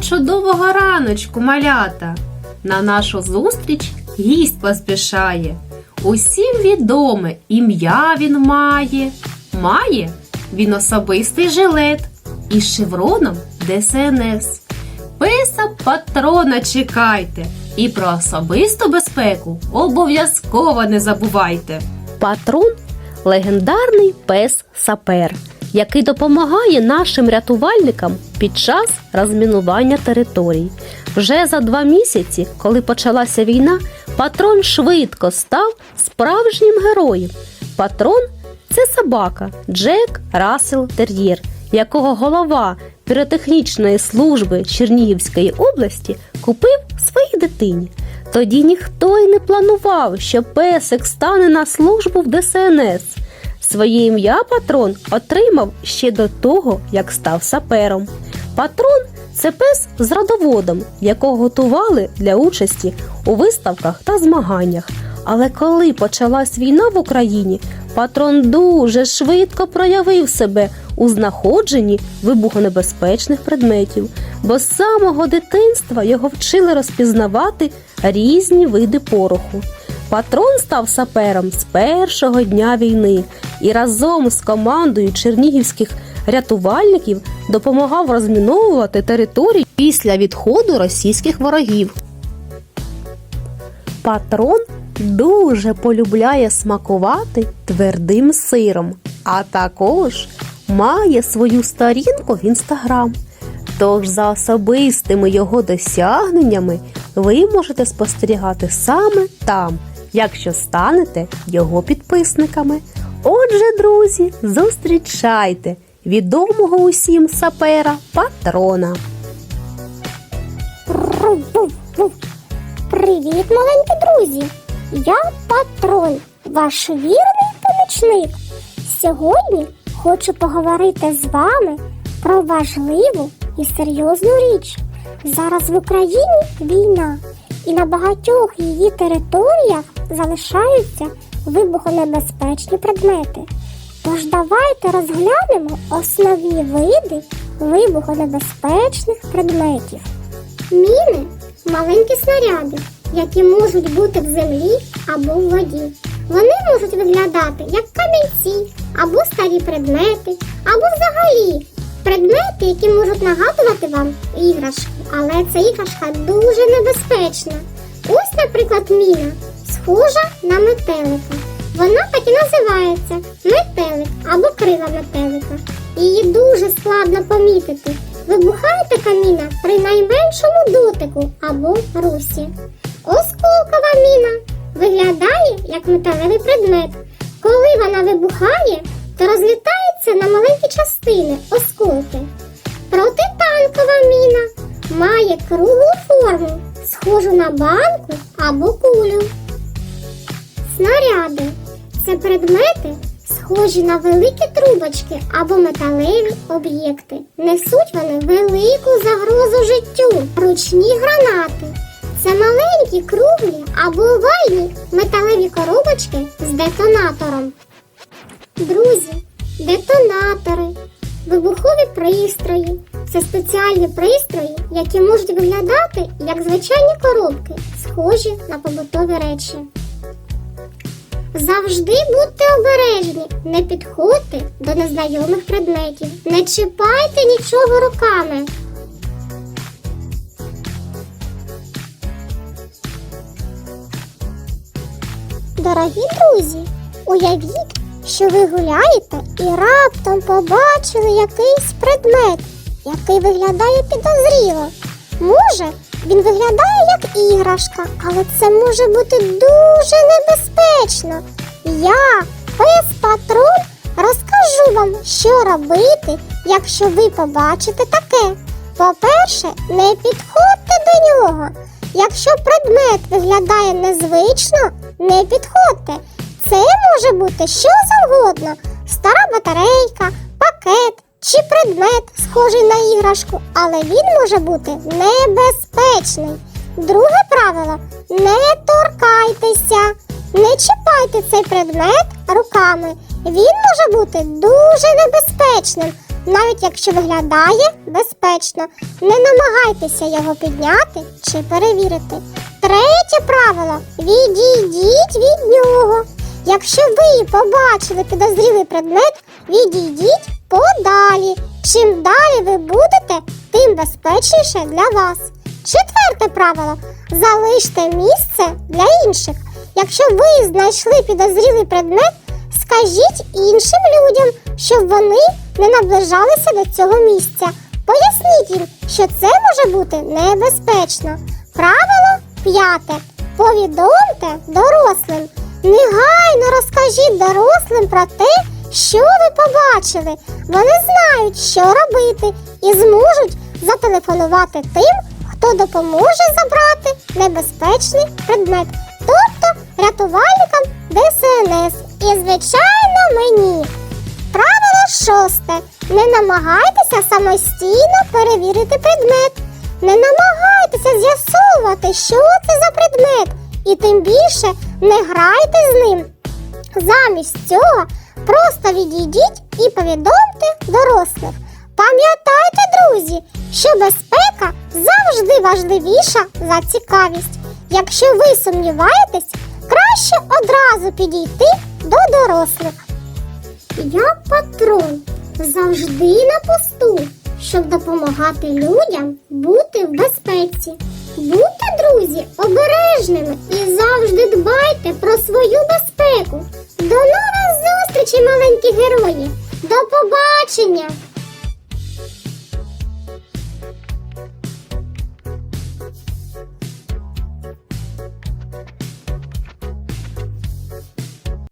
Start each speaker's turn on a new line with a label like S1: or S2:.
S1: чудового раночку, малята! На нашу зустріч гість поспішає. Усім відоме ім'я він має. Має він особистий жилет із шевроном ДСНС. Песа патрона чекайте і про особисту безпеку обов'язково не забувайте.
S2: Патрон легендарний пес сапер, який допомагає нашим рятувальникам під час розмінування територій. Вже за два місяці, коли почалася війна, патрон швидко став справжнім героєм. Патрон це собака Джек Рассел Тер'єр, якого голова піротехнічної служби Чернігівської області купив своїй дитині. Тоді ніхто й не планував, що песик стане на службу в ДСНС. Своє ім'я патрон отримав ще до того, як став сапером. Патрон це пес з родоводом, якого готували для участі у виставках та змаганнях. Але коли почалась війна в Україні, патрон дуже швидко проявив себе у знаходженні вибухонебезпечних предметів, бо з самого дитинства його вчили розпізнавати різні види пороху. Патрон став сапером з першого дня війни і разом з командою чернігівських рятувальників допомагав розміновувати території після відходу російських ворогів. Патрон дуже полюбляє смакувати твердим сиром, а також має свою сторінку в інстаграм. Тож за особистими його досягненнями ви можете спостерігати саме там, якщо станете його підписниками. Отже, друзі, зустрічайте відомого усім сапера патрона.
S3: Привіт, маленькі друзі! Я патрон, ваш вірний помічник. Сьогодні хочу поговорити з вами про важливу і серйозну річ. Зараз в Україні війна, і на багатьох її територіях залишаються вибухонебезпечні предмети. Тож давайте розглянемо основні види вибухонебезпечних предметів. Міни маленькі снаряди, які можуть бути в землі або в воді. Вони можуть виглядати як камінці, або старі предмети, або взагалі предмети, які можуть нагадувати вам іграшки. Але ця іграшка дуже небезпечна. Ось, наприклад, міна схожа на метелика. Вона так і називається метелик або крила метелика. Її дуже складно помітити. Вибухає така міна при найменшому дотику або русі. Осколкова міна виглядає як металевий предмет. Коли вона вибухає, то розлітається на маленькі частини осколки. Протитанкова міна має круглу форму, схожу на банку або кулю. Снаряди це предмети, схожі на великі трубочки або металеві об'єкти. Несуть вони велику загрозу життю. Ручні гранати це маленькі круглі або овальні металеві коробочки з детонатором. Друзі, детонатори, вибухові пристрої це спеціальні пристрої, які можуть виглядати як звичайні коробки, схожі на побутові речі. Завжди будьте обережні, не підходьте до незнайомих предметів, не чіпайте нічого руками. Дорогі друзі, уявіть, що ви гуляєте і раптом побачили якийсь предмет, який виглядає підозріло. Може, він виглядає як іграшка, але це може бути дуже небезпечно. Я, пес патрон, розкажу вам, що робити, якщо ви побачите таке. По-перше, не підходьте до нього. Якщо предмет виглядає незвично, не підходьте. Це може бути що завгодно: стара батарейка, пакет чи предмет, схожий на іграшку, але він може бути небезпечний. Друге правило не торкайтеся, не чіпайте цей предмет руками. Він може бути дуже небезпечним. навіть якщо виглядає безпечно. Не намагайтеся його підняти чи перевірити. Третє правило відійдіть від нього. Якщо ви побачили підозрілий предмет, відійдіть подалі. Чим далі ви будете, тим безпечніше для вас. Четверте правило залиште місце для інших. Якщо ви знайшли підозрілий предмет, скажіть іншим людям, щоб вони не наближалися до цього місця. Поясніть їм, що це може бути небезпечно. Правило п'яте. Повідомте дорослим. Негайно розкажіть дорослим про те, що ви побачили. Вони знають, що робити, і зможуть зателефонувати тим, хто допоможе забрати небезпечний предмет, тобто рятувальникам ДСНС. І, звичайно, мені. Правило шосте. Не намагайтеся самостійно перевірити предмет. Не намагайтеся з'ясовувати, що це за предмет, і тим більше не грайте з ним. Замість цього просто відійдіть і повідомте дорослих. Пам'ятайте, друзі, що безпека завжди важливіша за цікавість. Якщо ви сумніваєтесь, краще одразу підійти до дорослих. Я патрон завжди на посту, щоб допомагати людям бути в безпеці. Будьте, друзі, обережними і завжди дбайте про свою безпеку. До нових зустрічей, маленькі герої! До побачення!